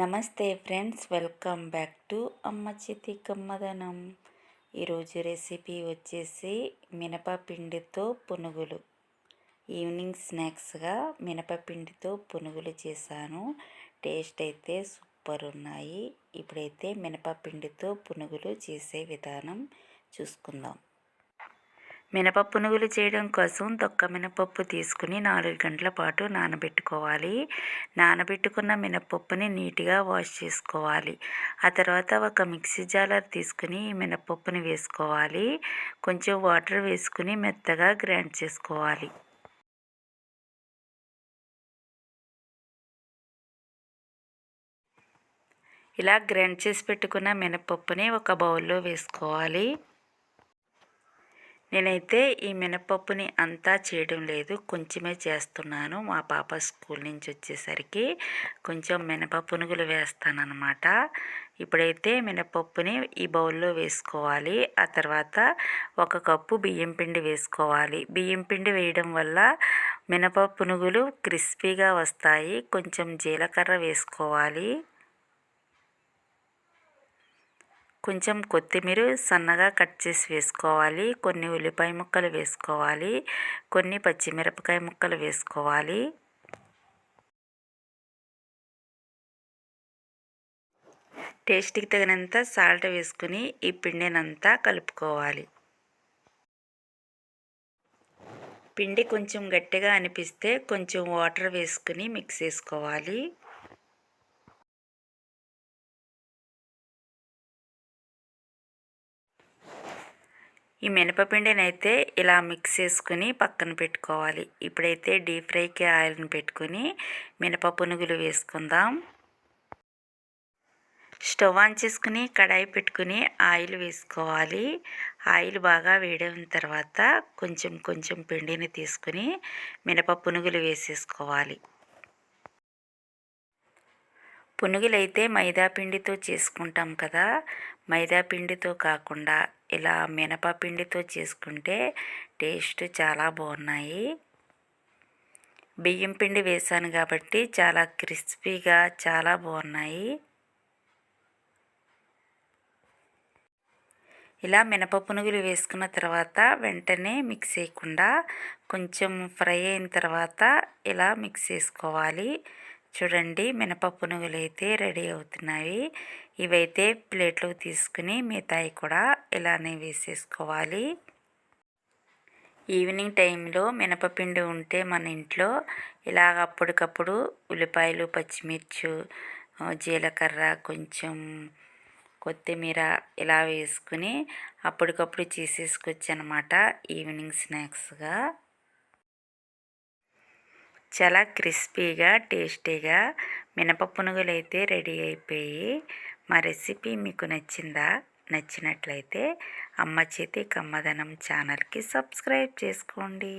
నమస్తే friends welcome back to అమ్మ చేతి కమ్మదనం. ఈరోజు రెసిపీ వచ్చేసి మినపపిండితో పునుగులు. ఈవినింగ్ స్నాక్స్గా మినపపిండితో పునుగులు చేశాను. టేస్ట్ అయితే సూపర్ ఉన్నాయి. ఇప్పుడైతే మినపపిండితో పునుగులు చేసే విధానం చూసుకుందాం. మినపప్పు పునుగులు చేయడం కోసం తొక్క మినపప్పు తీసుకుని నాలుగు గంటల పాటు నానబెట్టుకోవాలి. నానబెట్టుకున్న మినపప్పుని నీట్గా వాష్ చేసుకోవాలి. ఆ తర్వాత ఒక మిక్సీ జాలర్ తీసుకుని మినపప్పుని వేసుకోవాలి. కొంచెం వాటర్ వేసుకుని మెత్తగా గ్రైండ్ చేసుకోవాలి. ఇలా గ్రైండ్ చేసి పెట్టుకున్న మినపప్పుని ఒక బౌల్లో వేసుకోవాలి. నేనైతే ఈ మినపప్పుని అంతా చేయడం లేదు. కొంచెమే చేస్తున్నాను. మా పాప స్కూల్ నుంచి వచ్చేసరికి కొంచెం మినప పునుగులు వేస్తానన్నమాట. ఇప్పుడైతే మినపప్పుని ఈ బౌల్లో వేసుకోవాలి. ఆ తర్వాత ఒక కప్పు బియ్యం పిండి వేసుకోవాలి. బియ్యం పిండి వేయడం వల్ల మినప పునుగులు క్రిస్పీగా వస్తాయి. కొంచెం జీలకర్ర వేసుకోవాలి. కొంచెం కొత్తిమీర సన్నగా కట్ చేసి వేసుకోవాలి. కొన్ని ఉల్లిపాయ ముక్కలు వేసుకోవాలి. కొన్ని పచ్చిమిరపకాయ ముక్కలు వేసుకోవాలి. టేస్ట్కి తగినంత సాల్ట్ వేసుకుని ఈ పిండినంతా కలుపుకోవాలి. పిండి కొంచెం గట్టిగా అనిపిస్తే కొంచెం వాటర్ వేసుకుని మిక్స్ చేసుకోవాలి. ఈ మినపపిండిని అయితే ఇలా మిక్స్ చేసుకుని పక్కన పెట్టుకోవాలి. ఇప్పుడైతే డీప్ ఫ్రైకి ఆయిల్ని పెట్టుకుని మినప పునుగులు వేసుకుందాం. స్టవ్ ఆన్ చేసుకుని కడాయి పెట్టుకుని ఆయిల్ వేసుకోవాలి. ఆయిల్ బాగా వేడిన తర్వాత కొంచెం కొంచెం పిండిని తీసుకుని మినప పునుగులు వేసేసుకోవాలి. పునుగులైతే మైదా పిండితో చేసుకుంటాం కదా. మైదా పిండితో కాకుండా ఇలా మినపపిండితో చేసుకుంటే టేస్ట్ చాలా బాగున్నాయి. బియ్యం పిండి వేసాను కాబట్టి చాలా క్రిస్పీగా చాలా బాగున్నాయి. ఇలా మినప పునుగులు వేసుకున్న తర్వాత వెంటనే మిక్స్ చేయకుండా కొంచెం ఫ్రై అయిన తర్వాత ఇలా మిక్స్ చేసుకోవాలి. చూడండి మినపప్పు నువ్వులు అయితే రెడీ అవుతున్నాయి. ఇవైతే ప్లేట్లో తీసుకుని మిగతాయి కూడా ఇలానే వేసేసుకోవాలి. ఈవినింగ్ టైంలో మినపపిండి ఉంటే మన ఇంట్లో ఇలాగ అప్పటికప్పుడు ఉల్లిపాయలు పచ్చిమిర్చి జీలకర్ర కొంచెం కొత్తిమీర ఇలా వేసుకుని అప్పటికప్పుడు చేసేసుకోవచ్చు అనమాట ఈవినింగ్ స్నాక్స్గా. చాలా క్రిస్పీగా టేస్టీగా మినప పునుగులు అయితే రెడీ అయిపోయి మా రెసిపీ మీకు నచ్చిందా? నచ్చినట్లయితే అమ్మ చేతి కమ్మదనం ఛానల్కి సబ్స్క్రైబ్ చేసుకోండి.